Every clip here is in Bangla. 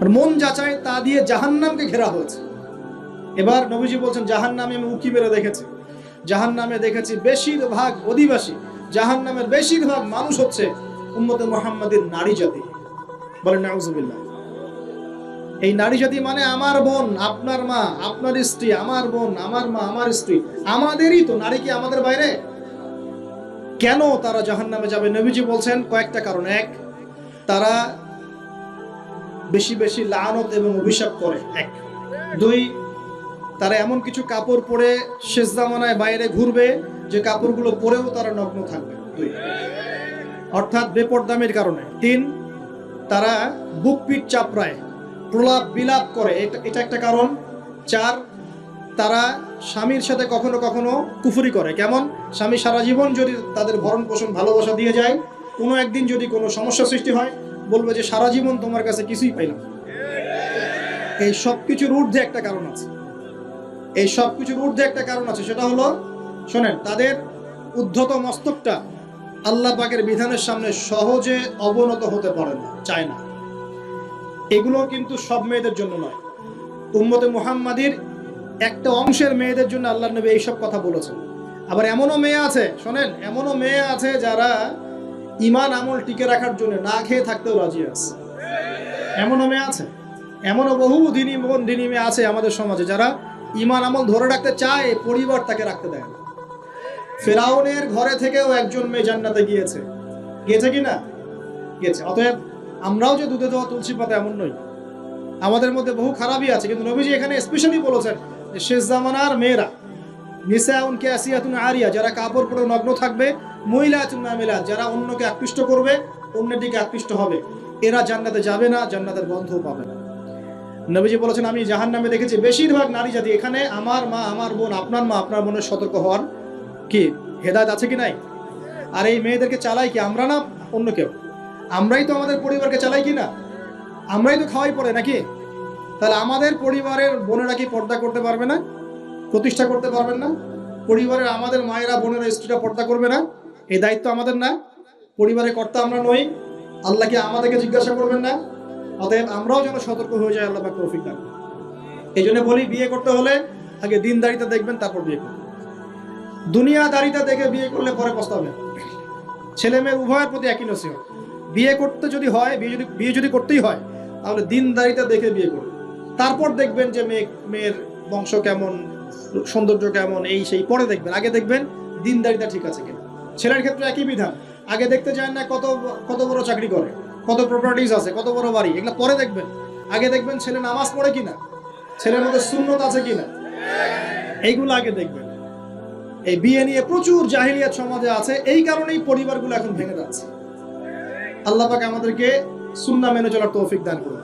আর মন যাচাই তা দিয়ে জাহান্নামকে ঘেরা হয়েছে। এবার নবীজি বলছেন, জাহান্নামে আমি উকি মেরে দেখেছি। জাহান্নামে দেখেছি বেশিরভাগ অধিবাসী। জাহান্নামের বেশিরভাগ মানুষ হচ্ছে উম্মতে মোহাম্মদের নারী জাতি। বলেন, নাউজুবিল্লাহ। এই নারী জাতি মানে আমার বোন, আপনার মা, আপনার স্ত্রী, আমার বোন, আমার মা, আমার স্ত্রী। আমাদেরই তো, নারী কি আমাদের বাইরে? কেন তারা জাহান নামে যাবে? নবীজি বলছেন কয়েকটা কারণ। এক, তারা বেশি বেশি লানত এবং অভিশাপ করে। এক। দুই, তারা এমন কিছু কাপড় পরে শেষ জামানায় বাইরে ঘুরবে, যে কাপড়গুলো পরেও তারা নগ্ন থাকবে। দুই। অর্থাৎ বেপরদামের কারণে। তিন, তারা বুক পিট চাপড়ায়, প্রলাপ বিলাপ করে। এটা এটা একটা কারণ। চার, তারা স্বামীর সাথে কখনো কখনো কুফুরি করে। কেমন? স্বামী সারা জীবন যদি তাদের ভরণ পোষণ ভালোবাসা দিয়ে যায়, কোনো একদিন যদি কোনো সমস্যা সৃষ্টি হয় বলবে যে সারা জীবন তোমার কাছে কিছুই পাইলাম এই সব কিছুর ঊর্ধ্বে একটা কারণ আছে। এই সব কিছুর ঊর্ধ্বে একটা কারণ আছে, সেটা হলো, শোনেন, তাদের উদ্ধত মস্তকটা আল্লাহ পাকের বিধানের সামনে সহজে অবনত হতে পারে না, চায় না। এগুলো কিন্তু সব মেয়েদের জন্য নয়। উম্মতে মুহাম্মাদির একটা অংশের মেয়েদের জন্য আল্লাহ নবী এইসব কথা বলেছেন। আবার এমনও মেয়ে আছে, শোনেন, এমনও মেয়ে আছে যারা ইমান আমল টিকে রাখার জন্য না খেয়ে থাকতেও রাজি আছে। এমনও মেয়ে আছে, এমনও বহু দিনী বোন দিনী মেয়ে আছে আমাদের সমাজে যারা ইমান আমল ধরে রাখতে চায়, পরিবার তাকে রাখতে দেয় না। ফেরাউনের ঘরে থেকেও একজন মেয়ে জান্নাতে গিয়েছে। গিয়েছে কি না? গিয়েছে অতএব আমরাও যে দুধে দেওয়া তুলসী পাতা এমন নই। আমাদের মধ্যে বহু খারাপই আছে, কিন্তু নবীজি এখানে স্পেশালি বলেছেন শেষ জামানার মেয়েরা, নিসাউন ক্যাসিয়াতুন আরিয়া, যারা কাপড় পরে নগ্ন থাকবে মহিলাতুন নামিলা যারা অন্যকে আকৃষ্ট করবে, অন্যের দিকে আকৃষ্ট হবে। এরা জান্নাতে যাবে না, জান্নাতের গন্ধও পাবে না। নবীজি বলেছেন, আমি জাহান নামে দেখেছি, বেশিরভাগ নারী জাতি এখানে আমার মা, আমার বোন, আপনার মা, আপনার বোনের সতর্ক হওয়ার কি, হেদায়ত আছে কি নাই? আর এই মেয়েদেরকে চালাই কি আমরা না অন্য কেউ? আমরাই তো আমাদের পরিবারকে চালাই কি না? আমরাই তো খাওয়াই পড়ে নাকি? তাহলে আমাদের পরিবারের বোনেরা কি পর্দা করতে পারবে না? প্রতিষ্ঠা করতে পারবেন না? পরিবারের আমাদের মায়েরা, বোনেরা, স্ত্রীরা পর্দা করবে না? এই দায়িত্ব আমাদের না, পরিবারের কর্তা আমরা নই। আল্লাহকে আমাদেরকে জিজ্ঞাসা করবেন না। অতএব আমরাও যেন সতর্ক হয়ে যাই, আল্লাহ তৌফিক দান এই জন্য বলি, বিয়ে করতে হলে আগে দিন দিনদারিতা দেখবেন, তারপর বিয়ে করবেন। দুনিয়াদারিতা দেখে বিয়ে করলে পরে পস্তাবে ছেলে মেয়ে উভয়ের প্রতি একই নসিহত। বিয়ে করতে যদি হয়, বিয়ে যদি বিয়ে যদি করতেই হয়, তাহলে দিন দিনদারিতা দেখে বিয়ে করুন। তারপর দেখবেন যে মেয়ে মেয়ের বংশ কেমন, সৌন্দর্য কেমন, এই সেই, পরে দেখবেন। আগে দেখবেন দিনদারিতা ঠিক আছে কিনা। ছেলের ক্ষেত্রে একই বিধান। আগে দেখতে চান না কত কত বড় চাকরি করে, কত প্রপার্টিজ আছে, কত বড় বাড়ি, এগুলো পরে দেখবেন। আগে দেখবেন ছেলে নামাজ পড়ে কিনা, ছেলের মধ্যে সুন্নত আছে কিনা। এইগুলো আগে দেখবেন। এই বিয়ে নিয়ে প্রচুর জাহিলিয়াত সমাজে আছে, এই কারণেই পরিবারগুলো এখন ভেঙে যাচ্ছে। আল্লাহ পাক আমাদেরকে সুন্না মেনে চলার তৌফিক দান করুন।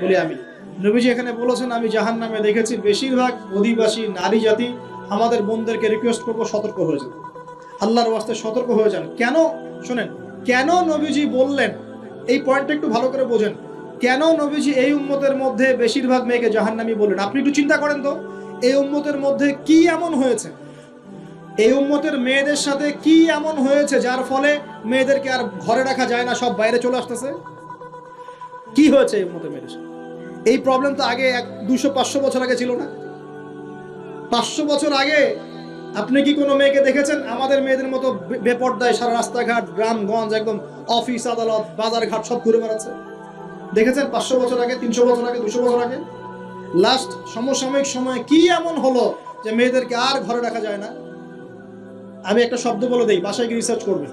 বলি আমি নবীজি এখানে বলেছেন, আমি জাহান নামে দেখেছি, বেশিরভাগ অধিবাসী নারী জাতি আমাদের বোনদেরকে রিকোয়েস্ট করব সতর্ক হয়ে যান আল্লাহর ওয়াস্তে সতর্ক হয়ে যান। কেন? শোনেন, কেন নবীজি বললেন? এই পয়েন্টটা একটু ভালো করে বোঝেন। কেন নবীজি এই উম্মতের মধ্যে বেশিরভাগ মেয়েকে জাহান্নামী বললেন? আপনি একটু চিন্তা করেন তো, এই উম্মতের মধ্যে কি এমন হয়েছে? এই উম্মতের মেয়েদের সাথে কি এমন হয়েছে, যার ফলে মেয়েদেরকে আর ঘরে রাখা যায় না, সব বাইরে চলে আসতেছে? কি হয়েছে এই উম্মতের মেয়েদের সাথে? এই প্রবলেম তো আগে এক, দুশো, পাঁচশো বছর আগে ছিল না? পাঁচশো বছর আগে আপনি কি কোনো মেয়েকে দেখেছেন? আমাদের মেয়েদের মতো বেপর্দায় সারা রাস্তাঘাট গ্রামগঞ্জ একদম অফিস আদালত বাজার ঘাট সব ঘুরে বেড়াচ্ছে। দেখেছেন পাঁচশো বছর আগে, তিনশো বছর আগে, দুশো বছর আগে? লাস্ট সমসাময়িক সময়ে কি এমন হলো যে মেয়েদেরকে আর ঘরে রাখা যায় না? আমি একটা শব্দ বলে দিই, বাসায় গিয়ে রিসার্চ করবে।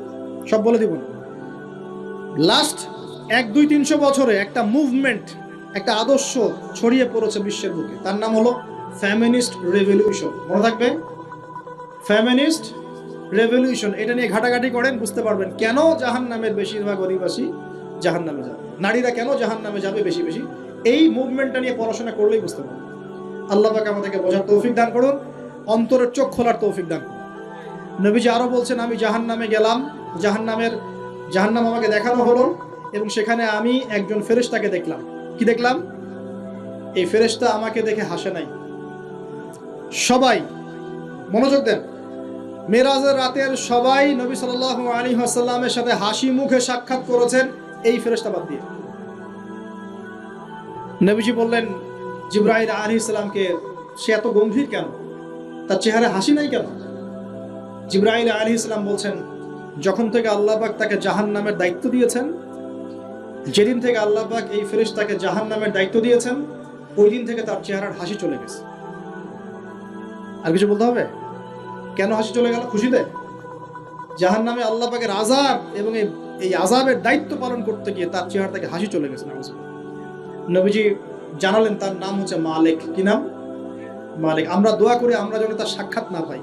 সব বলে দিব লাস্ট এক, দুই, তিনশো বছরে একটা মুভমেন্ট একটা আদর্শ ছড়িয়ে পড়েছে বিশ্বের বুকে। তার নাম হলো ফ্যামিনিস্ট রেভলিউশন মনে থাকবে? ফ্যামিনিস্ট রেভলিউশন, এটা নিয়ে ঘাটাঘাটি করেন, বুঝতে পারবেন কেন জাহান নামের বেশিরভাগ অধিবাসী জাহান নামে যাবে। নারীরা কেন জাহান নামে যাবে বেশি বেশি? এই মুভমেন্টটা নিয়ে পড়াশোনা করলেই বুঝতে পারবেন। আল্লাহ পাক আমাদেরকে বোঝার তৌফিক দান করুন, অন্তরের চোখ খোলার তৌফিক দান করুন। নবীজি আরও বলছেন, আমি জাহান নামে গেলাম জাহান নামের জাহান নাম আমাকে দেখানো হলো এবং সেখানে আমি একজন ফেরেশতাকে দেখলাম। কি দেখলাম? এই ফেরেশতা আমাকে দেখে হাসে নাই। সবাই মনোযোগ দেন। মেরাজের রাতের সবাই নবী সাল্লাল্লাহু আলী আসাল্লামের সাথে হাসি মুখে সাক্ষাৎ করেছেন এই ফেরেশতা বাদ দিয়ে। নবীজি বললেন জিব্রাহিল আলী ইসলামকে সে এত গম্ভীর কেন? তার চেহারা হাসি নাই কেন? জিব্রাহিল আলী ইসলাম বলছেন, যখন থেকে আল্লাহ পাক তাকে জাহান নামের দায়িত্ব দিয়েছেন, যেদিন থেকে আল্লাহ পাক এই ফেরেশ তাকে জাহান নামের দায়িত্ব দিয়েছেন, ওই দিন থেকে তার চেহারার হাসি চলে গেছে। আর কিছু বলতে হবে? কেন হাসি চলে গেল? খুশিতে জাহান নামে আল্লাহ পাকের আজাব এবং এই আজাবের দায়িত্ব পালন করতে গিয়ে তার চেহারা থেকে হাসি চলে গেছে। নবীজি জানালেন, তার নাম হচ্ছে মালিক। কি নাম? মালিক। আমরা দোয়া করি আমরা যেন তার সাক্ষাৎ না পাই।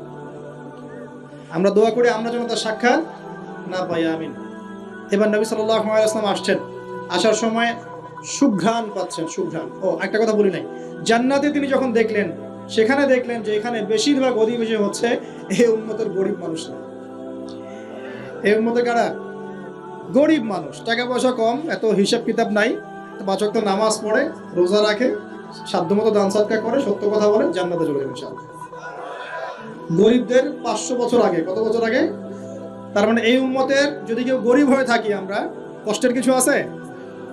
আমরা দোয়া করি আমরা যেন তার সাক্ষাৎ না পাই, আমিন। এবার নবী ওয়াসাল্লাম আসছেন। আসার সময় সুঘ্রাণ পাচ্ছেন, সুঘ্রাণ। ও, একটা কথা বলি নাই। জান্নাতে তিনি যখন দেখলেন, সেখানে দেখলেন যে এখানে বেশিরভাগ অধিবেশী হচ্ছে এই উন্মতের গরিব মানুষরা এই উন্মতে কারা? গরিব মানুষ। টাকা পয়সা কম, এত হিসাব কিতাব নাই। বাচক তো নামাজ পড়ে, রোজা রাখে, সাধ্যমতো দান সৎকার করে, সত্য কথা বলে, জান্নাতে চলে যাবে। গরিবদের পাঁচশো বছর আগে, কত বছর আগে? তার মানে এই উন্মতের যদি কেউ গরিব হয়ে থাকি আমরা, কষ্টের কিছু আছে?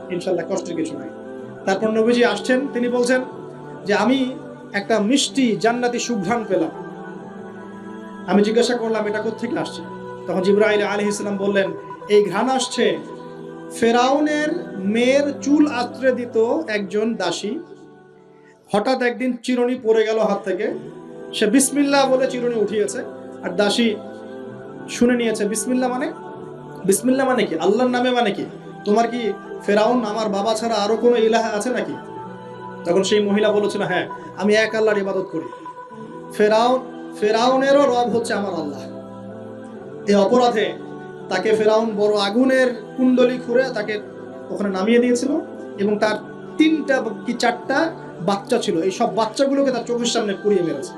ইনশাল্লাহ কষ্টের কিছু নাই। তারপর নবীজি আসছেন, তিনি বলছেন যে, আমি একটা মিষ্টি জান্নাতি সুঘ্রাণ পেলাম। আমি জিজ্ঞাসা করলাম, এটা কোথেকে আসছে? তখন জিব্রাইল আলী ইসলাম বললেন, এই ঘ্রাণ আসছে। ফেরাউনের মেয়ের চুল আঁচড়ে দিত একজন দাসী। হঠাৎ একদিন চিরুনি পড়ে গেল হাত থেকে। সে বিসমিল্লা বলে চিরুনি উঠিয়েছে। আর দাসী শুনে নিয়েছে বিসমিল্লা মানে? বিসমিল্লা মানে কি? আল্লাহর নামে মানে কি? তোমার কি ফেরাউন আমার বাবা ছাড়া আরও কোনো ইলাহা আছে নাকি? তখন সেই মহিলা বলেছিল হ্যাঁ আমি এক আল্লাহর ইবাদত করি। ফেরাউন ফেরাউনেরও রব হচ্ছে আমার আল্লাহ। এই অপরাধে তাকে ফেরাউন বড় আগুনের কুণ্ডলি খুঁড়ে তাকে ওখানে নামিয়ে দিয়েছিল এবং তার তিনটা কি চারটা বাচ্চা ছিল। এই সব বাচ্চাগুলোকে তার চোখের সামনে পুড়িয়ে মেরেছে।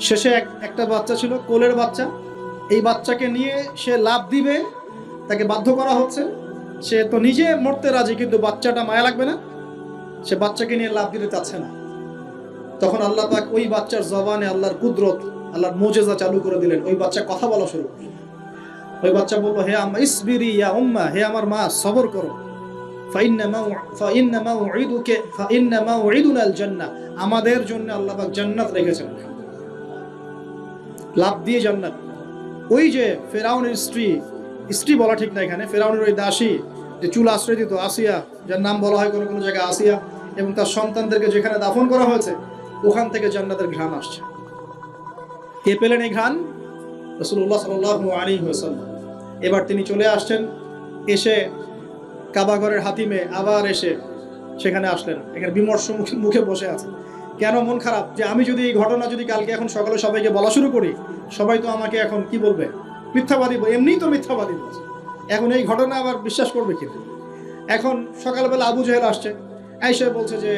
শেষে এক, একটা বাচ্চা ছিল, কোলের বাচ্চা। এই বাচ্চাকে নিয়ে সে লাভ দিবে, তাকে বাধ্য করা হচ্ছে। সে তো নিজে মরতে রাজি, কিন্তু বাচ্চাটা মায়া লাগবে না। সে বাচ্চাকে নিয়ে লাভ দিতে চাচ্ছে না। তখন আল্লাহ পাক ওই বাচ্চার জবানে আল্লাহর কুদরত, আল্লাহর মোজেজা চালু করে দিলেন। ওই বাচ্চা কথা বলা শুরু করল। ওই বাচ্চা বলল, হে আম্মা, ইসবিরি ইয়া উম্মা, হে আমার মা, সবর করো। আমাদের জন্য জান্নাত রেখেছেন। লাভ দিয়ে জান্নাত। ওই যে ফেরাউনের স্ত্রী স্ত্রী বলা ঠিক না এখানে, ফেরাউনের ওই দাসী, যে চুল আশ্রয় দিত আসিয়া, যার নাম বলা হয় কোনো কোনো জায়গায় আসিয়া, এবং তার সন্তানদেরকে যেখানে দাফন করা হয়েছে ওখান থেকে জান্নাতের ঘ্রাণ আসছে। কে পেলেন এই ঘ্রাণ? রসুল্লাহ সাল আলী এবার তিনি চলে আসছেন, এসে কাবাগরের হাতিমে আবার এসে সেখানে আসলেন। এখানে বিমর্ষ মুখে বসে আছে। কেন মন খারাপ? যে আমি যদি এই ঘটনা যদি কালকে এখন সকালে সবাইকে বলা শুরু করি, সবাই তো আমাকে এখন কি বলবে? মিথ্যাবাদী এমনিই তো মিথ্যাবাদী বলছে এখন এই ঘটনা আবার বিশ্বাস করবে কিন্তু এখন সকালবেলা আবু জহেল আসছে আইসে বলছে যে,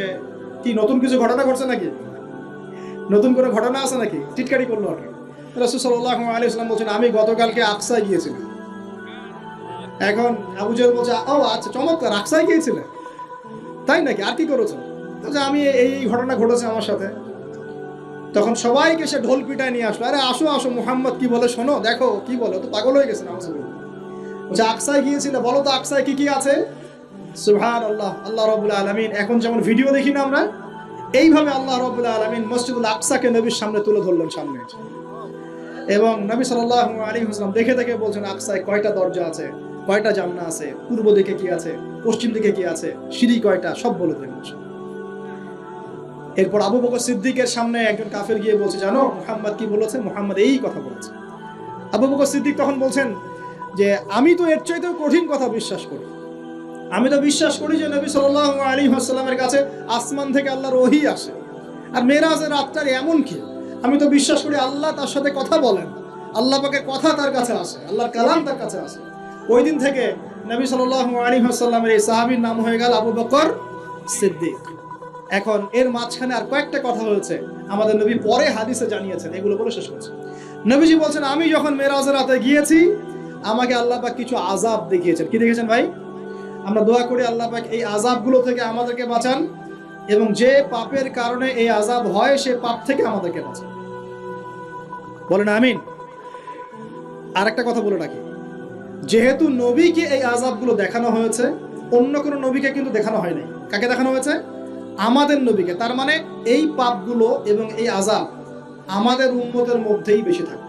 কি নতুন কিছু ঘটনা ঘটছে নাকি? নতুন কোনো ঘটনা আছে নাকি? টিটকারি করল আর সাল্লাহ আলী ইসলাম বলছেন, আমি গতকালকে আকসায় গিয়েছিলাম। এখন আবু জহেল বলছে, ও আচ্ছা চমৎকার, আকসায় গিয়েছিলেন তাই নাকি? আর কি করেছ? বলছে, আমি এই ঘটনা ঘটেছে আমার সাথে। তখন সবাইকে সে ঢোল পিটায় নিয়ে আসলো। আরে, আসো আসো, মোহাম্মদ, কি বলে শোনো, দেখো, কি বলো? তো পাগল হয়ে গেছে, নামাজ বলছে, আকসায় গিয়েছিলে? বলো তো, আকসায় কি কি আছে? সুহান আল্লাহ আল্লাহ রবুল্লা আলমিন। এখন যেমন ভিডিও দেখি না আমরা এইভাবে আল্লাহ রবুল্লা আলমিন মসজিদুল আকসাকে নবীর সামনে তুলে ধরলেন সামনে। এবং নবী সাল্লাহ আলী হাসলাম দেখে দেখে বলছেন, আকসায় কয়টা দরজা আছে? কয়টা জান্না আছে? পূর্ব দিকে কি আছে? পশ্চিম দিকে কি আছে? সিঁড়ি কয়টা? সব বলে দেবেন এরপর আবু বকর সিদ্দিকের সামনে একজন কাফের গিয়ে বলছে, জানো, মোহাম্মদ কি বলেছে? মোহাম্মদ এই কথা বলেছে। আবু বকর সিদ্দিক তখন বলছেন যে, আমি তো এর চাইতেও কঠিন কথা বিশ্বাস করি। আমি তো বিশ্বাস করি যে নবী সাল্লাহ আলী হাসাল্লামের কাছে আসমান থেকে আল্লাহর ওহি আসে। আর মেরাজের রাতটার এমন কি? আমি তো বিশ্বাস করি আল্লাহ তার সাথে কথা বলেন। আল্লাহ পাকের কথা তার কাছে আসে, আল্লাহর কালাম তার কাছে আসে। ওই দিন থেকে নবী সাল্লাহ আলী হাসাল্লামের এই সাহাবির নাম হয়ে গেল আবু বকর সিদ্দিক। এখন এর মাঝখানে আর কয়েকটা কথা হয়েছে, আমাদের নবী পরে হাদিসে জানিয়েছেন, এগুলো বলে শেষ করছে। নবীজি বলছেন, আমি যখন মেরাজের রাতে গিয়েছি, আমাকে আল্লাহ পাক কিছু আজাব দেখিয়েছেন। কি দেখেছেন ভাই? আমরা দোয়া করি আল্লাহ পাক এই আজাবগুলো থেকে আমাদেরকে বাঁচান এবং যে পাপের কারণে এই আজাব হয়, সে পাপ থেকে আমাদেরকে বাঁচান। বলেন আমিন। আর একটা কথা বলে রাখি। যেহেতু নবীকে এই আজাবগুলো দেখানো হয়েছে, অন্য কোনো নবীকে কিন্তু দেখানো হয় নাই। কাকে দেখানো হয়েছে? আমাদের নবীকে। তার মানে এই পাপগুলো এবং এই আজাব আমাদের উন্মতের মধ্যেই বেশি থাকে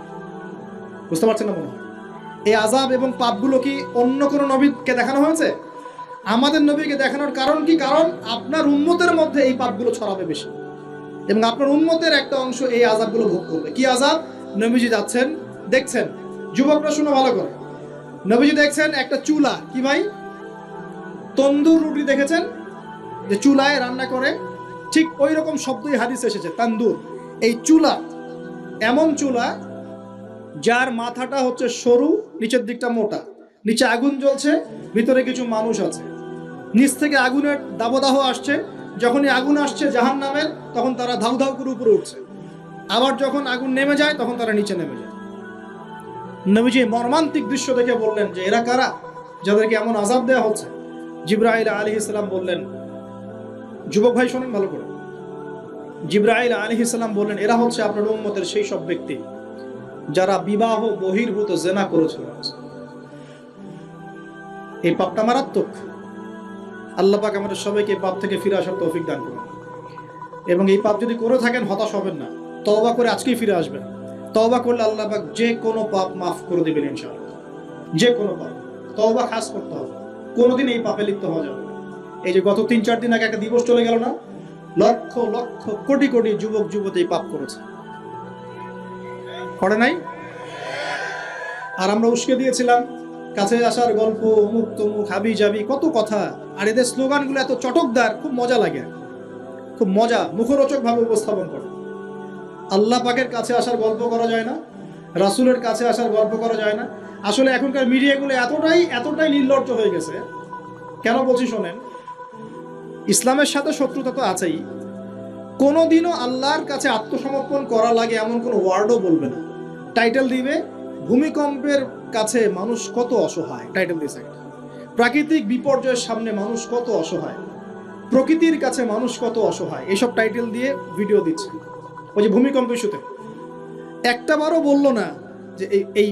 বুঝতে পারছেন না মনে হয়? এই আজাব এবং পাপগুলো কি অন্য কোনো নবীকে দেখানো হয়েছে? আমাদের নবীকে দেখানোর কারণ কি? কারণ আপনার উন্মতের মধ্যে এই পাপগুলো ছড়াবে বেশি। এবং আপনার উন্মতের একটা অংশ এই আজাবগুলো ভোগ করবে। কি আজাব নবীজি যাচ্ছেন, দেখছেন, যুবকরা শুনে ভালো করে। নবীজি দেখছেন একটা চুলা। কি ভাই? তন্দুর রুটি দেখেছেন? যে চুলায় রান্না করে, ঠিক ওই রকম শব্দই হাদিস এসেছে, তান্দুর। এই চুলা এমন চুলা যার মাথাটা হচ্ছে সরু, নিচের দিকটা মোটা। নিচে আগুন জ্বলছে, ভিতরে কিছু মানুষ আছে। নিচ থেকে আগুনের দাবদাহ আসছে। যখনই আগুন আসছে জাহান নামের তখন তারা ধাউ ধাউ করে উপরে উঠছে। আবার যখন আগুন নেমে যায়, তখন তারা নিচে নেমে যায়। নবীজি মর্মান্তিক দৃশ্য দেখে বললেন যে, এরা কারা? যাদেরকে এমন আজাব দেওয়া হচ্ছে? জিব্রাইল আলী ইসলাম বললেন, যুবক ভাই, শোনেন ভালো করে। জিব্রাইল আলী ইসলাম বললেন, এরা হচ্ছে আপনার উম্মতের সেই সব ব্যক্তি যারা বিবাহ বহির্ভূত জেনা করেছিল এই পাপটা মারাত্মক। আল্লাহ পাক আমাদের সবাইকে পাপ থেকে ফিরে আসার তৌফিক দান করুন। এবং এই পাপ যদি করে থাকেন, হতাশ হবেন না। তওবা করে আজকেই ফিরে আসবেন। তওবা করলে আল্লাহ পাক যে কোনো পাপ মাফ করে দেবেন ইনশাআল্লাহ। যে কোনো পাপ। তওবা খাস করতে হবে। কোনোদিন এই পাপে লিপ্ত হওয়া যাবে এই যে গত তিন চার দিন আগে একটা দিবস চলে গেল না? লক্ষ লক্ষ, কোটি কোটি যুবক, যুবতী পাপ করেছে। করে নাই? আর আমরা উস্কে দিয়েছিলাম। কাছে আসার গল্প অমুক তমুক হাবি যাবি, কত কথা। আর এদের স্লোগানগুলো এত চটকদার, খুব মজা লাগে। খুব মজা, মুখরোচক ভাবে উপস্থাপন করে। আল্লাহ পাকের কাছে আসার গল্প করা যায় না, রাসূলের কাছে আসার গল্প করা যায় না। আসলে এখনকার মিডিয়াগুলো এতটাই এতটাই নির্লজ্জ হয়ে গেছে। কেন বলছি শোনেন, ইসলামের সাথে শত্রুতা তো আছেই। কোনোদিনও আল্লাহর কাছে আত্মসমর্পণ করা লাগে এমন কোনো ওয়ার্ডও বলবে না। টাইটেল দিবে, ভূমিকম্পের কাছে মানুষ কত অসহায়? টাইটেল দিয়েছে প্রাকৃতিক বিপর্যয়ের সামনে মানুষ কত অসহায়? প্রকৃতির কাছে মানুষ কত অসহায়? এসব টাইটেল দিয়ে ভিডিও দিচ্ছে। ওই যে ভূমিকম্প ইস্যুতে। একটা বারও বলল না যে এই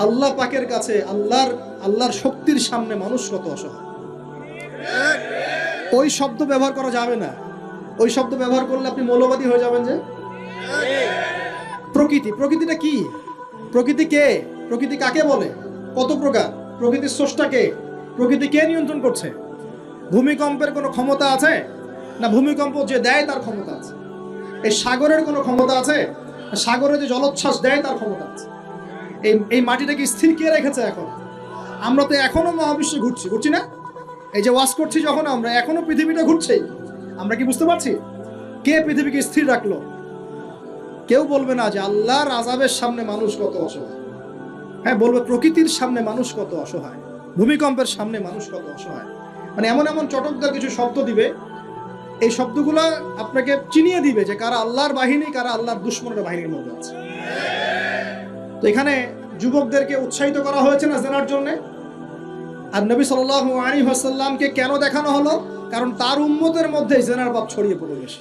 আল্লাহ পাকের কাছে, আল্লাহর আল্লাহর শক্তির সামনে মানুষ কত অসহায়? ওই শব্দ ব্যবহার করা যাবে না। ওই শব্দ ব্যবহার করলে আপনি মৌলবাদী হয়ে যাবেন যে? প্রকৃতি। প্রকৃতিটা কি? প্রকৃতি কে? প্রকৃতি কাকে বলে? কত প্রকার? প্রকৃতির স্রষ্টা কে প্রকৃতি কে নিয়ন্ত্রণ করছে? ভূমিকম্পের কোনো ক্ষমতা আছে? না ভূমিকম্প যে দেয় তার ক্ষমতা আছে? এই সাগরের কোনো ক্ষমতা আছে? সাগরে যে জলোচ্ছ্বাস দেয় তার ক্ষমতা আছে? এই এই মাটিটাকে স্থির কে রেখেছে এখন? আমরা তো এখনও মহাবিশ্বে ঘুরছি ঘুরছি না? এই যে ওয়াশ করছি যখন আমরা, এখনও পৃথিবীটা ঘুরছেই। আমরা কি বুঝতে পারছি? কে পৃথিবীকে স্থির রাখল? কেউ বলবে না যে আল্লাহর আজাবের সামনে মানুষ কত অসহায়। হ্যাঁ বলবে প্রকৃতির সামনে মানুষ কত অসহায়? ভূমিকম্পের সামনে মানুষ কত অসহায়? মানে এমন এমন চটকদার কিছু শব্দ দিবে, এই শব্দগুলো আপনাকে চিনিয়ে দিবে যে কারা আল্লাহর বাহিনী, কারা আল্লাহর দুশ্মনের বাহিনীর মধ্যে আছে। তো এখানে যুবকদেরকে উৎসাহিত করা হয়েছে না জেনার জন্য? আর নবী সাল্লাল্লাহু আলাইহি ওয়াসাল্লামকে কেন দেখানো হলো? কারণ তার উম্মতের মধ্যে জেনার বাপ ছড়িয়ে পড়ে গেছে।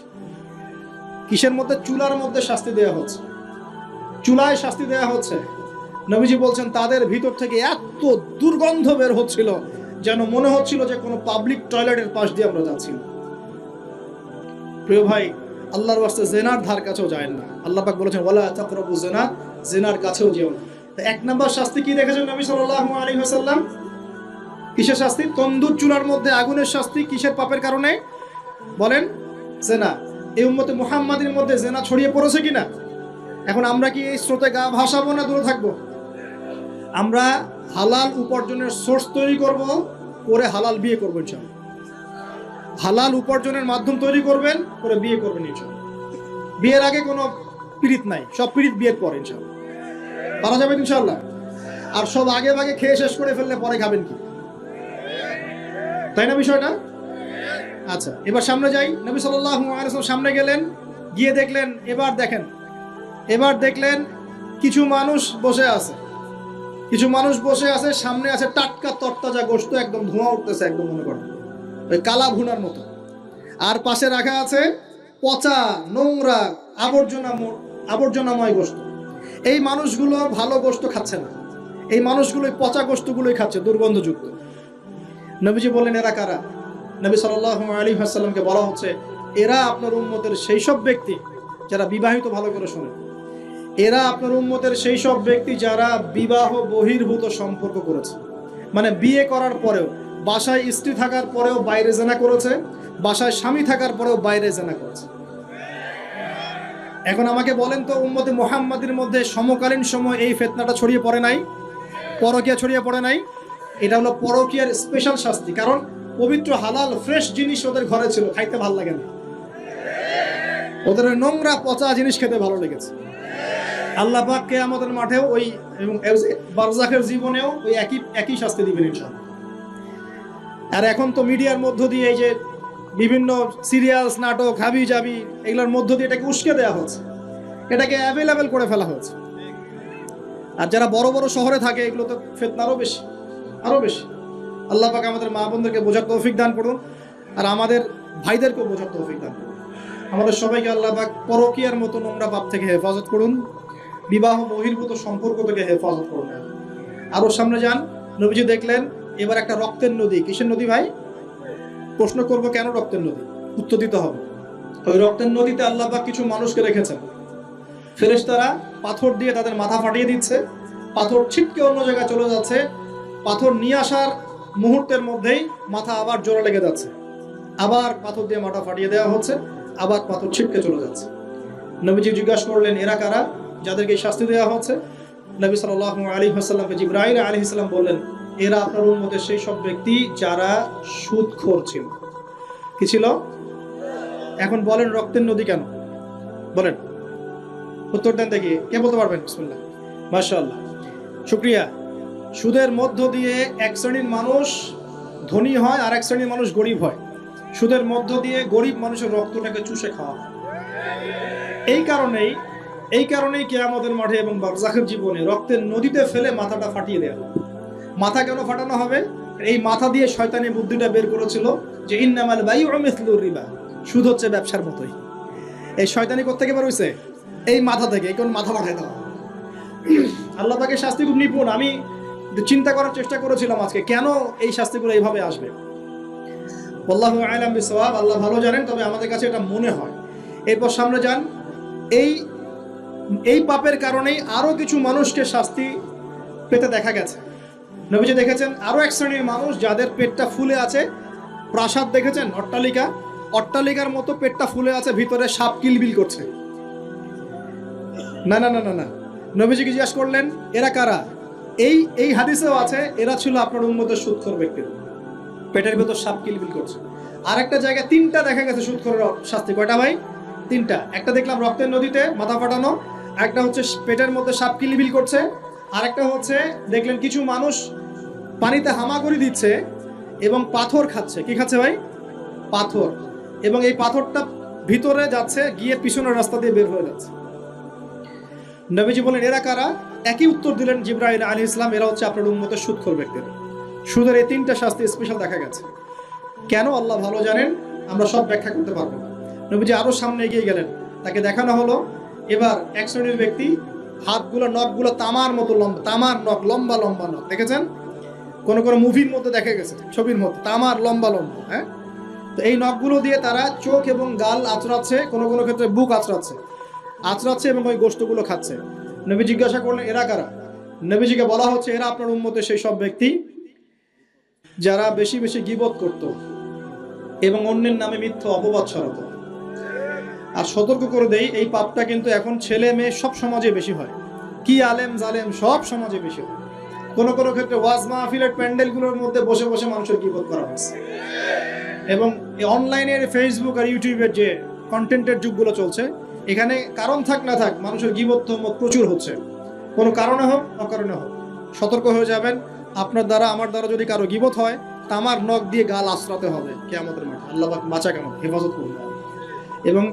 কিসের মধ্যে? চুলার মধ্যে শাস্তি দেওয়া হচ্ছে। চুলায় শাস্তি দেওয়া হচ্ছে। নবীজি বলছেন, তাদের ভিতর থেকে এত দুর্গন্ধ বের হচ্ছিল যেন মনে হচ্ছিল যে কোনো পাবলিক টয়লেটের পাশ দিয়ে আমরা যাচ্ছি। প্রিয় ভাই, আল্লাহর ওয়াস্তে জেনার ধার কাছেও যায় না। আল্লাহ পাক বলেছেন, ওয়ালা তাকরাবু জেনা, জেনার কাছেও যেও না। এক নম্বর শাস্তি কি দেখেছেন নবী সাল্লাল্লাহু আলাইহি ওয়াসাল্লাম? কিসের শাস্তি? তন্দুর চুলার মধ্যে আগুনের শাস্তি কিসের পাপের কারণে? বলেন, জেনা। এই উম্মতে মুহাম্মাদের মধ্যে জেনা ছড়িয়ে পড়েছে কিনা? এখন আমরা কি এই স্রোতে গা ভাসাবো না দূরে থাকব? আমরা হালাল উপার্জনের সোর্স তৈরি করব, করে হালাল বিয়ে করব ইনশাল্লাহ। হালাল উপার্জনের মাধ্যম তৈরি করবেন, করে বিয়ে করবেন ইনশাল্লাহ। বিয়ের আগে কোনো পীড়িত নাই, সব পীড়িত বিয়ের পর ইনশাল্লাহ। পারা যাবেন ইনশাল্লাহ। আর সব আগে ভাগে খেয়ে শেষ করে ফেললে পরে খাবেন কি? তাই না বিষয়টা আচ্ছা এবার সামনে যাই। নবী আলাইহি সামনে গেলেন, গিয়ে দেখলেন, এবার দেখেন, এবার দেখলেন কিছু মানুষ বসে আছে। কিছু মানুষ বসে আছে, সামনে আছে টাটকা তরতাজা গোশত একদম ধোঁয়া উঠতেছে একদম মনে করেন ওই কালা ভুনার মতো। আর পাশে রাখা আছে পচা নোংরা আবর্জনা আবর্জনাময় গোশত এই মানুষগুলো ভালো গোশত খাচ্ছে না। এই মানুষগুলো পচা গোশতগুলোই খাচ্ছে, দুর্গন্ধযুক্ত। নবীজি বললেন এরা কারা? নবী সাল্লাহ আলী হাসাল্লামকে বলা হচ্ছে, এরা আপনার উন্মতের সেই সব ব্যক্তি যারা বিবাহিত ভালো করে শোনে। এরা আপনার উম্মতের সেই সব ব্যক্তি যারা বিবাহ বহির্ভূত সম্পর্ক করেছে। মানে বিয়ে করার পরেও, বাসায় স্ত্রী থাকার পরেও বাইরে জেনা করেছে, বাসায় স্বামী থাকার পরেও বাইরে জেনা করেছে। এখন আমাকে বলেন তো, উম্মতে মোহাম্মদের মধ্যে সমকালীন সময় এই ফেতনাটা ছড়িয়ে পড়ে নাই? পরকিয়া ছড়িয়ে পড়ে নাই? এটা হলো পরকিয়ার স্পেশাল শাস্তি। কারণ পবিত্র, হালাল ফ্রেশ জিনিস ওদের ঘরে ছিল, খাইতে ভালো লাগে না। ওদের নোংরা, পচা জিনিস খেতে ভালো লেগেছে। আল্লাহ পাককে আমাদের মাঠেও ওই এবং বারজাখের জীবনেও ওই একই একই শাস্তি দিবেন ইনশাআল্লাহ। আর এখন তো মিডিয়ার মধ্য দিয়ে এই যে বিভিন্ন সিরিয়ালস, নাটক হাবি জাবি এগুলোর মধ্য দিয়ে এটাকে উস্কে দেওয়া হচ্ছে। এটাকে অ্যাভেলেবেল করে ফেলা হয়েছে আর যারা বড় বড় শহরে থাকে, এগুলো তো ফেতনা আরও বেশি আরও বেশি। আল্লাহ পাক আমাদের মা বোনদেরকে বোঝার তৌফিক দান করুন। আর আমাদের ভাইদেরকেও বোঝার তৌফিক দান করুন। আমাদের সবাইকে আল্লাহ পাক পরকিয়ার মতো নোংরা পাপ থেকে হেফাজত করুন। বিবাহ বহির্ভূত সম্পর্ক থেকে হেফাজত করবেন। আরও সামনে যান। নবীজি দেখলেন, এবার একটা রক্তের নদী। কিসের নদী ভাই? প্রশ্ন করব কেন রক্তের নদী? উত্তর দিতে হবে। ওই রক্তের নদীতে আল্লাহ পাক কিছু মানুষকে রেখেছেন। ফেরেশতারা পাথর দিয়ে তাদের মাথা ফাটিয়ে দিচ্ছে। পাথর ছিটকে অন্য জায়গায় চলে যাচ্ছে। পাথর নিয়ে আসার মুহূর্তের মধ্যেই মাথা আবার জোড়া লেগে যাচ্ছে। আবার পাথর দিয়ে মাথা ফাটিয়ে দেওয়া হচ্ছে। আবার পাথর ছিটকে চলে যাচ্ছে। নবীজি জিজ্ঞাসা করলেন, এরা কারা? যাদেরকে শাস্তি দেওয়া হচ্ছে নবী সাল্লাহ আলী হাসাল্লামকে জিব্রাহিল আলী ইসলাম বললেন, এরা আপনার উন্মতের সেই সব ব্যক্তি যারা সুদখোর ছিল। কি ছিল? এখন বলেন রক্তের নদী কেন? বলেন। উত্তর দেন দেখি, কে বলতে পারবেন? বিসমিল্লাহ। মাশাআল্লাহ। শুক্রিয়া। সুদের মধ্য দিয়ে এক শ্রেণির মানুষ ধনী হয় আর এক শ্রেণির মানুষ গরিব হয়। সুদের মধ্য দিয়ে গরিব মানুষের রক্তটাকে চুষে খাওয়া হয়। এই কারণেই এই কারণেই কেয়ামতের মাঠে এবং বারজাখের জীবনে রক্তের নদীতে ফেলে মাথাটা ফাটিয়ে দেওয়া হয়। মাথা কেন ফাটানো হবে? এই মাথা দিয়ে শয়তানি বুদ্ধিটা বের করেছিল যে ইন্নামাল মিসলুর রিবা, সুদ হচ্ছে ব্যবসার মতোই। এই শয়তানি কোথেকে বের হইছে? এই মাথা থেকে, এই কোন মাথা পাঠাই দেওয়া। আল্লাহ তাকে শাস্তি খুব নিপুণ। আমি চিন্তা করার চেষ্টা করেছিলাম আজকে, কেন এই শাস্তিগুলো এইভাবে আসবে? আল্লাহ আলাম বিসওয়াব। আল্লাহ ভালো জানেন, তবে আমাদের কাছে এটা মনে হয়। এরপর সামনে যান। এই এই পাপের কারণেই আরও কিছু মানুষকে শাস্তি পেতে দেখা গেছে। নবীজি দেখেছেন, আরও এক শ্রেণির মানুষ যাদের পেটটা ফুলে আছে, প্রাসাদ দেখেছেন, অট্টালিকা? অট্টালিকার মতো পেটটা ফুলে আছে, ভিতরে সাপ কিলবিল করছে। না না না না না। নবীজিকে জিজ্ঞাসা করলেন, এরা কারা? এই এই হাদিসেও আছে, এরা ছিল আপনার উন্মতের সুৎখর ব্যক্তির পেটের ভেতর সাপ কিলবিল করছে। আর একটা জায়গায় তিনটা দেখা গেছে সুৎখরের শাস্তি। কয়টা ভাই? তিনটা। একটা দেখলাম রক্তের নদীতে মাথা ফাটানো একটা হচ্ছে পেটের মধ্যে সাপ কিলবিল করছে আর একটা হচ্ছে দেখলেন কিছু মানুষ পানিতে হামাগুড়ি দিচ্ছে এবং পাথর খাচ্ছে। কি খাচ্ছে ভাই? পাথর। এবং এই পাথরটা ভিতরে যাচ্ছে, গিয়ে পিছনের রাস্তা দিয়ে বের হয়ে যাচ্ছে। নবীজি বলেন এরা কারা? একই উত্তর দিলেন জিব্রাহিল আলী ইসলাম এরা হচ্ছে আপনার উন্মতের সুদখোর ব্যক্তিরা। সুদের এই তিনটা শাস্তি স্পেশাল দেখা গেছে। কেন আল্লাহ ভালো জানেন? আমরা সব ব্যাখ্যা করতে পারব নবীজি আরও সামনে এগিয়ে গেলেন। তাকে দেখানো হলো এবার এক শ্রেণির ব্যক্তি হাতগুলো, নখগুলো তামার মতো লম্বা, তামার নখ, লম্বা লম্বা নখ। দেখেছেন? কোন কোন মুভির মধ্যে দেখা গেছে, ছবির মধ্যে, তামার লম্বা লম্বা হ্যাঁ? তো এই নখগুলো দিয়ে তারা চোখ এবং গাল আঁচড়াচ্ছে, কোনো কোনো ক্ষেত্রে বুক আঁচড়াচ্ছে আঁচড়াচ্ছে এবং ওই গোষ্ঠগুলো খাচ্ছে। নবী জিজ্ঞাসা করলেন, এরা কারা? নবীজিকে বলা হচ্ছে, এরা আপনার উন্মতে সেই সব ব্যক্তি যারা বেশি বেশি গিবত করত এবং অন্যের নামে মিথ্যা অপবাদ ছড়াত। আর সতর্ক করে দেই, এই পাপটা কিন্তু এখন ছেলে মেয়ে সব সমাজে বেশি হয়। কি আলেম জালেম সব সমাজে বেশি হয়। কোনো কোনো ক্ষেত্রে ওয়াজ মাহফিলের প্যান্ডেলগুলোর মধ্যে বসে বসে মানুষের গিবত করা হয়েছে। এবং অনলাইনের ফেসবুক আর ইউটিউবের যে কন্টেন্টের যুগগুলো চলছে, এখানে কারণ থাক না থাক মানুষের গিবত প্রচুর হচ্ছে। কোনো কারণে হোক, অকারণে হোক, সতর্ক হয়ে যাবেন। আপনার দ্বারা, আমার দ্বারা যদি কারও গিবত হয় তা আমার নখ দিয়ে গাল আশ্রাতে হবে কে আমাদের মাঠে। আল্লাহ বাঁচা কেন হেফাজত করবে এবং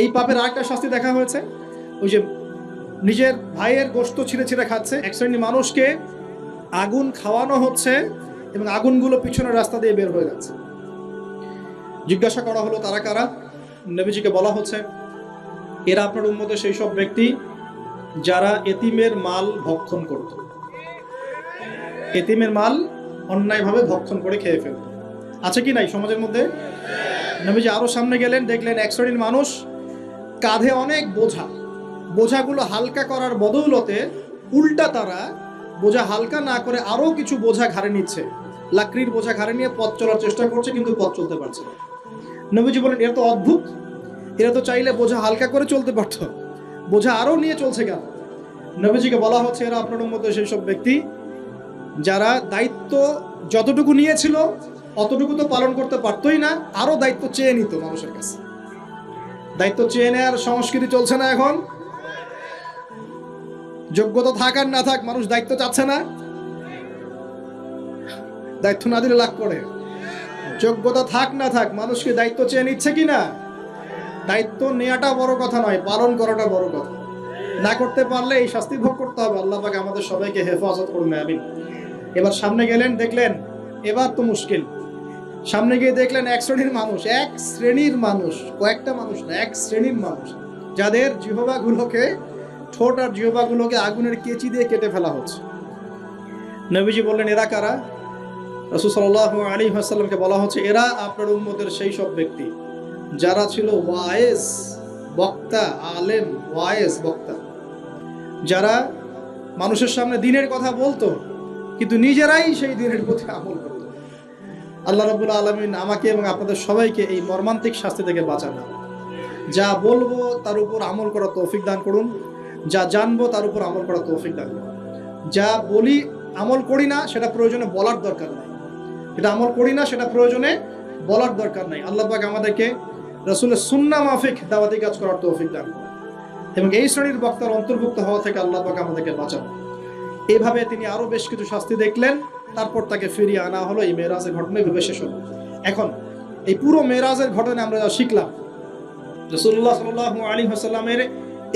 এই পাপের আরেকটা শাস্তি দেখা হয়েছে। ওই যে নিজের ভাইয়ের গোস্ত ছিঁড়ে ছিঁড়ে খাচ্ছে। এক শ্রেণির মানুষকে আগুন খাওয়ানো হচ্ছে এবং আগুনগুলো পিছনের রাস্তা দিয়ে বের হয়ে যাচ্ছে। জিজ্ঞাসা করা হলো, তারা কারা? নবীজিকে বলা হচ্ছে, এরা আপনার উন্মতে সেই সব ব্যক্তি যারা এতিমের মাল ভক্ষণ করত। এতিমের মাল অন্যায়ভাবে ভক্ষণ করে খেয়ে ফেলত। আছে কি নাই সমাজের মধ্যে? নবীজি আরও সামনে গেলেন, দেখলেন এক শ্রেণির মানুষ কাঁধে অনেক বোঝা। বোঝাগুলো হালকা করার বদৌলতে উল্টা তারা বোঝা হালকা না করে আরও কিছু বোঝা ঘাড়ে নিচ্ছে। লাকড়ির বোঝা ঘাড়ে নিয়ে পথ চলার চেষ্টা করছে কিন্তু পথ চলতে পারছে না। নবীজি বলেন, এরা তো অদ্ভুত। এরা তো চাইলে বোঝা হালকা করে চলতে পারত। বোঝা আরও নিয়ে চলছে কেন? নবীজিকে বলা হচ্ছে, এরা আপনার মধ্যে সেই সব ব্যক্তি যারা দায়িত্ব যতটুকু নিয়েছিল, অতটুকু তো পালন করতে পারতোই না, আরও দায়িত্ব চেয়ে নিত মানুষের কাছে। দায়িত্ব চেয়ে নেওয়ার সংস্কৃতি চলছে না এখন। যোগ্যতা থাক আর না থাক, মানুষ দায়িত্ব চাচ্ছে না। দায়িত্ব না দিলে লাভ করে। যোগ্যতা থাক না থাক, মানুষকে দায়িত্ব চেয়ে নিচ্ছে কি না? দায়িত্ব নেওয়াটা বড় কথা নয়, পালন করাটা বড় কথা। না করতে পারলে এই শাস্তি ভোগ করতে হবে। আল্লাহ পাক আমাদের সবাইকে হেফাজত করুন, আমিন। এবার সামনে গেলেন, দেখলেন, এবার তো মুশকিল। সামনে গিয়ে দেখলেন এক শ্রেণির মানুষ, এক শ্রেণির মানুষ, কয়েকটা মানুষ না, এক শ্রেণির মানুষ, যাদের জিহবাগুলোকে, ঠোঁট আর জিহবাগুলোকে আগুনের কেচি দিয়ে কেটে ফেলা হচ্ছে। নবীজি বললেন, এরা কারা? রসুল আলী বলা হচ্ছে, এরা আপনার উম্মতের সেই সব ব্যক্তি, যারা ছিল ওয়ায়েস, বক্তা, আলেম, ওয়ায়েস, বক্তা। যারা মানুষের সামনে দিনের কথা বলতো, কিন্তু নিজেরাই সেই দিনের প্রতি আমল করত। আল্লাহ রবুল্লা আলমিন আমাকে এবং আপনাদের সবাইকে এই মর্মান্তিক শাস্তি থেকে বাঁচান। যা বলব তার উপর আমল করার তৌফিক দান করুন। যা জানব তার উপর আমল করা তৌফিক দান করুন। যা বলি, আমল করি না, সেটা প্রয়োজনে বলার দরকার নাই। এটা আমল করি না, সেটা প্রয়োজনে বলার দরকার নাই। আল্লাহ পাক আমাদেরকে রসুলের সুন্না মাফিক দাওয়াতি কাজ করার তৌফিক দান করুন। এবং এই শ্রেণির বক্তার অন্তর্ভুক্ত হওয়া থেকে আল্লাহ পাক আমাদেরকে বাঁচান। এইভাবে তিনি আরও বেশ কিছু শাস্তি দেখলেন। তারপর তাকে ফিরিয়ে আনা হলো এই মেয়েরাজের ঘটনা ভেবে শেষ হলো এখন, এই পুরো মেয়েরাজের ঘটনা আমরা যা শিখলাম। রসুল্লাহ সাল আলী হাসাল্লামের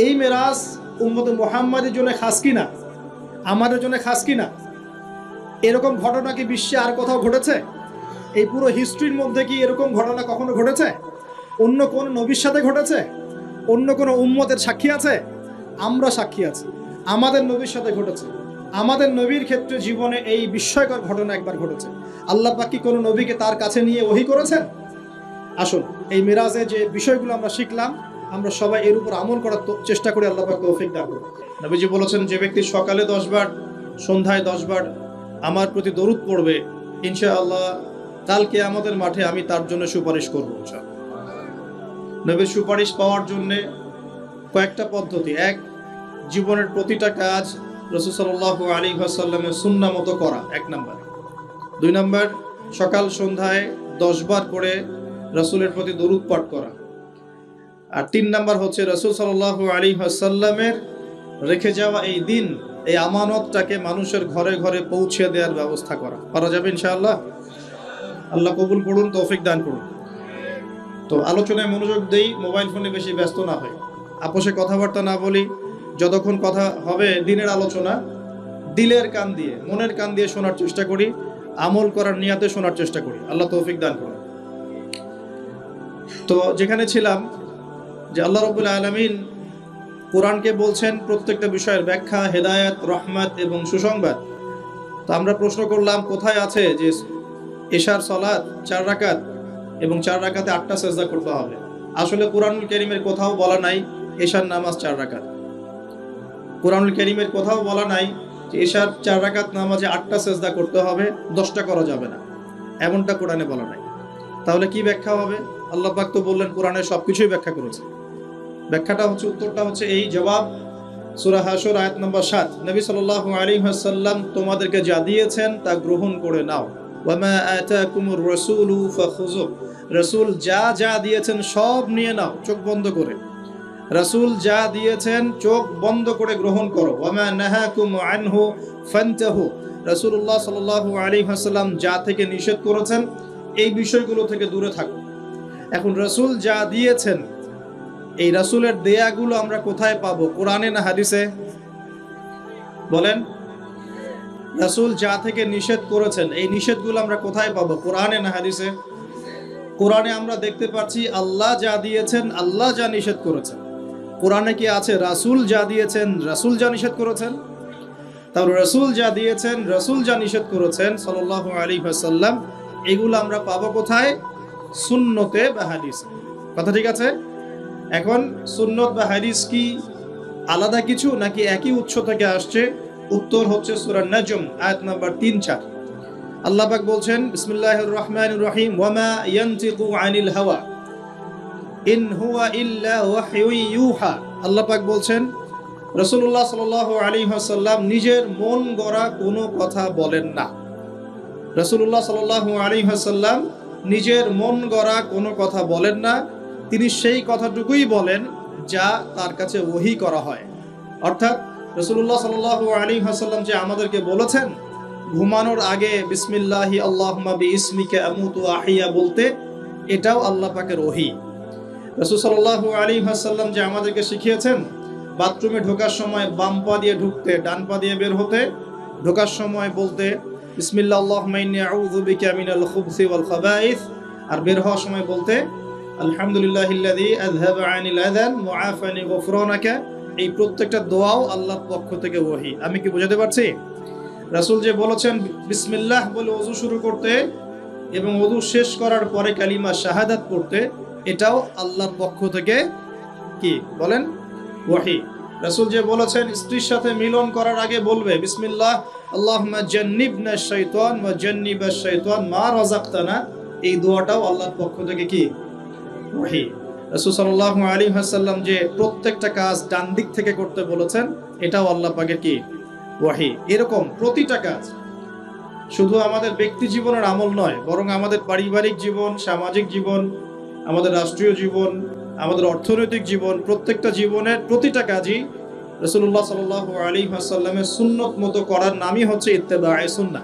এই মেরাজ উম্মত মোহাম্মদের জন্য খাস কিনা? আমাদের জন্য খাস কিনা? এরকম ঘটনা কি বিশ্বে আর কোথাও ঘটেছে? এই পুরো হিস্ট্রির মধ্যে কি এরকম ঘটনা কখনো ঘটেছে? অন্য কোন নবীর সাথে ঘটেছে? অন্য কোনো উম্মতের সাক্ষী আছে? আমরা সাক্ষী আছি। আমাদের নবীর সাথে ঘটেছে। আমাদের নবীর ক্ষেত্রে জীবনে এই বিস্ময়কর ঘটনা একবার ঘটেছে। আল্লাহ পাক কি কোনো নবীকে তার কাছে নিয়ে ওহি করেছেন? আসুন, এই মিরাজে যে বিষয়গুলো আমরা শিখলাম, আমরা সবাই এর উপর আমল করার চেষ্টা করি আল্লাহ পাক তৌফিক দান করুন। নবীজি বলেছেন, যে ব্যক্তি সকালে দশ বার, সন্ধ্যায় দশ বার আমার প্রতি দরুদ পড়বে, ইনশাআল্লাহ কালকে আমাদের মাঠে আমি তার জন্য সুপারিশ করব। নবীর সুপারিশ পাওয়ার জন্য কয়েকটা পদ্ধতি। এক, জীবনের প্রতিটা কাজ রসুল সাল্লাহ আলী আসাল্লামের সুন্না মতো করা, এক নাম্বার। দুই নাম্বার, সকাল সন্ধ্যায় দশ বার করে রসুলের প্রতি দরুদ পাঠ করা। আর তিন নাম্বার হচ্ছে রসুল সাল্লাহ আলী আসাল্লামের রেখে যাওয়া এই দিন, এই আমানতটাকে মানুষের ঘরে ঘরে পৌঁছে দেওয়ার ব্যবস্থা করা। পারা যাবে ইনশাআল্লাহ? আল্লাহ কবুল করুন, তৌফিক দান করুন। তো আলোচনায় মনোযোগ দেই, মোবাইল ফোনে বেশি ব্যস্ত না হয়। আপোষে কথাবার্তা না বলি যতক্ষণ কথা হবে দিনের আলোচনা, দিলের কান দিয়ে, মনের কান দিয়ে শোনার চেষ্টা করি, আমল করার নিয়াতে শোনার চেষ্টা করি। আল্লাহ তৌফিক দান করুন। তো যেখানে ছিলাম, যে আল্লাহ রবুল্লা আলমিন কোরআনকে বলছেন প্রত্যেকটা বিষয়ের ব্যাখ্যা, হেদায়াত, রহমত এবং সুসংবাদ। তো আমরা প্রশ্ন করলাম, কোথায় আছে যে এশার সলাদ চার রাকাত এবং চার রাকাতে আটটা সেজদা করতে হবে? আসলে কোরআনুল করিমের কোথাও বলা নাই, এশার নামাজ চার রাকাত। কোরআনুল করিমের কোথাও বলা নাই যে এশার চার রাকাত নামাজে আটটা সেজদা করতে হবে, দশটা করা যাবে না। এমনটা কোরআনে বলা নাই। তাহলে কি ব্যাখ্যা হবে? আল্লাহ পাক তো বললেন, কোরআনে সবকিছুই ব্যাখ্যা করেছে। ব্যাখ্যাটা হচ্ছে, উত্তরটা হচ্ছে এই জবাব, সুরা হাসর আয়াত নম্বর সাত। নবী সাল্লাহ আলী সাল্লাম তোমাদেরকে যা দিয়েছেন, তা গ্রহণ করে নাও। রাসূল যা যা দিয়েছেন, সব নিয়ে নাও, চোখ বন্ধ করে। রাসূল যা দিয়েছেন চোখ বন্ধ করে গ্রহণ করো। ওয়ামা নাহাকুম আনহু ফান্তাহু। যা থেকে নিষেধ করেছেন, এই বিষয়গুলো থেকে দূরে থাকো। এখন রাসূল যা দিয়েছেন, এই রাসূলের দেয়াগুলো আমরা কোথায় পাবো? কোরআনে না হাদিসে? বলেন। রাসূল যা থেকে নিষেধ করেছেন, এই নিষেধগুলো আমরা কোথায় পাবো? কোরআনে না হাদিসে? কোরআনে আমরা দেখতে পাচ্ছি, আল্লাহ যা দিয়েছেন, আল্লাহ যা নিষেধ করেছেন। কোরআনে কি আছে? রাসূল যা দিয়েছেন, রাসুল যা নিষেধ করেছেন? তারপর রাসূল যা দিয়েছেন, রাসূল যা নিষেধ করেছেন, সাল্লাল্লাহু আলাইহি ওয়াসাল্লাম, এগুলো আমরা পাবো কোথায়? সুন্নতে বা হাদিস। কথা ঠিক আছে? এখন সুন্নত বা হাদিস কি আলাদা কিছু নাকি একই উৎস থেকে আসছে? উত্তর হচ্ছে সূরা নাজম, আয়াত নাম্বার তিন চার। আল্লাহ পাক বলছেন, বিসমিল্লাহির রহমানির রহিম ওয়ামা ইয়ানতিকু আনিল হাওয়া। ইন হুয়া ইল্লা ইউহা। আল্লাহ পাক বলছেন, রাসূলুল্লাহ সাল্লাল্লাহু আলাইহি ওয়াসাল্লাম নিজের মন গড়া কোনো কথা বলেন না। রাসূলুল্লাহ সাল্লাল্লাহু আলাইহি ওয়াসাল্লাম নিজের মন গড়া কোনো কথা বলেন না। তিনি সেই কথাটুকুই বলেন যা তার কাছে ওহি করা হয়। অর্থাৎ রসুল্লাহ সাল্লাহ আলী হাসাল্লাম যে আমাদেরকে বলেছেন, ঘুমানোর আগে বিসমিল্লাহি আল্লাহমা বি ইসমিকে আমুতু আহিয়া বলতে, এটাও আল্লাহ পাকের ওহি। রসুল সাল্লাহ যে আমাদেরকে শিখিয়েছেন, বাথরুমে ঢোকার সময় বাম পা দিয়ে ঢুকতে, ডান পা দিয়ে বের হতে, ঢোকার সময় বলতে ইন্নী আউযু বিকা মিনাল খুবসি ওয়াল খাবাইস আর বের হওয়ার সময় বলতে গফরানাকা এই প্রত্যেকটা দোয়াও আল্লাহর পক্ষ থেকে ওহি। আমি কি বোঝাতে পারছি? রাসূল যে বলেছেন, বিসমিল্লাহ বলে ওযু শুরু করতে এবং ওযু শেষ করার পরে কালিমা শাহাদাত পড়তে, এটাও আল্লাহর পক্ষ থেকে কি? বলেন, ওয়াহি। রাসূল যে বলেছেন, স্ত্রীর সাথে মিলন করার আগে বলবে, বিসমিল্লাহ শাইতান, ওয়া জান্নিবাশ শাইতান মা রাযাকতানা। এই দোয়াটাও আল্লাহর পক্ষ থেকে কি? ওয়াহি। রাসূল সাল্লাল্লাহু আলাইহি ওয়াসাল্লাম যে প্রত্যেকটা কাজ ডান দিক থেকে করতে বলেছেন, এটাও আল্লাহ পাকের কি? ওয়াহি। এরকম প্রতিটা কাজ শুধু আমাদের ব্যক্তি জীবনের আমল নয়, বরং আমাদের পারিবারিক জীবন, সামাজিক জীবন, আমাদের রাষ্ট্রীয় জীবন, আমাদের অর্থনৈতিক জীবন, প্রত্যেকটা জীবনের প্রতিটা কাজই রসুল্লাহ সাল আলী আসাল্লামের সুন্নত মতো করার নামই হচ্ছে ইত্তেদা সুন্না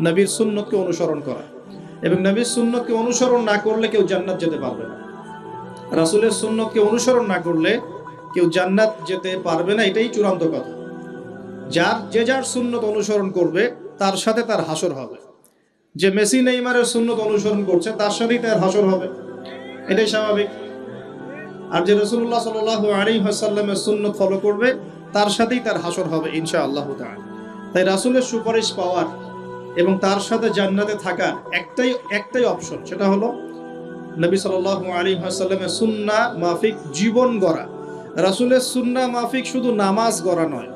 নবীর সুন্নতকে অনুসরণ করা। এবং নবীর সুন্নতকে অনুসরণ না করলে কেউ জান্নাত যেতে পারবে না। রাসুলের সুন্নতকে অনুসরণ না করলে কেউ জান্নাত যেতে পারবে না, এটাই চূড়ান্ত কথা। যার, যে যার সুন্নত অনুসরণ করবে তার সাথে তার হাসর হবে। যে মেসি, নেইমারের সুন্নত অনুসরণ করছে, তার সাথেই তার হাসর হবে। এটাই স্বাভাবিক। আর যে রসুল্লাহ সাল আলী হাসাল্লামের সুন্নত ফলো করবে, তার সাথেই তার হাসর হবে ইনশা আল্লাহ তাই রাসুলের সুপারিশ পাওয়ার এবং তার সাথে জান্নাতে থাকার একটাই একটাই অপশন, সেটা হলো নবী সাল আলী হাসাল্লামের সুন্না মাফিক জীবন গড়া। রাসুলের সুন্না মাফিক শুধু নামাজ গড়া নয়।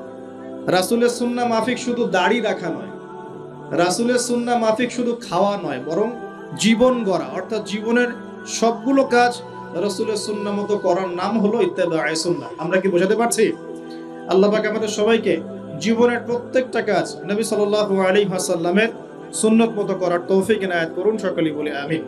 রাসুলের সুন্না মাফিক শুধু দাড়ি রাখা নয়। রাসুলের সুন্না মাফিক শুধু খাওয়া নয়, বরং জীবন গড়া। অর্থাৎ জীবনের সবগুলো কাজ রসুলের সুন্না মতো করার নাম হলো ইত্যাদি সুন্না আমরা কি বোঝাতে পারছি? আল্লাহ পাক আমাদের সবাইকে জীবনের প্রত্যেকটা কাজ নবী সাল আলী হাসাল্লামের সুন্নত মতো করার তৌফিক এনায়াত করুন, সকলেই বলে আমি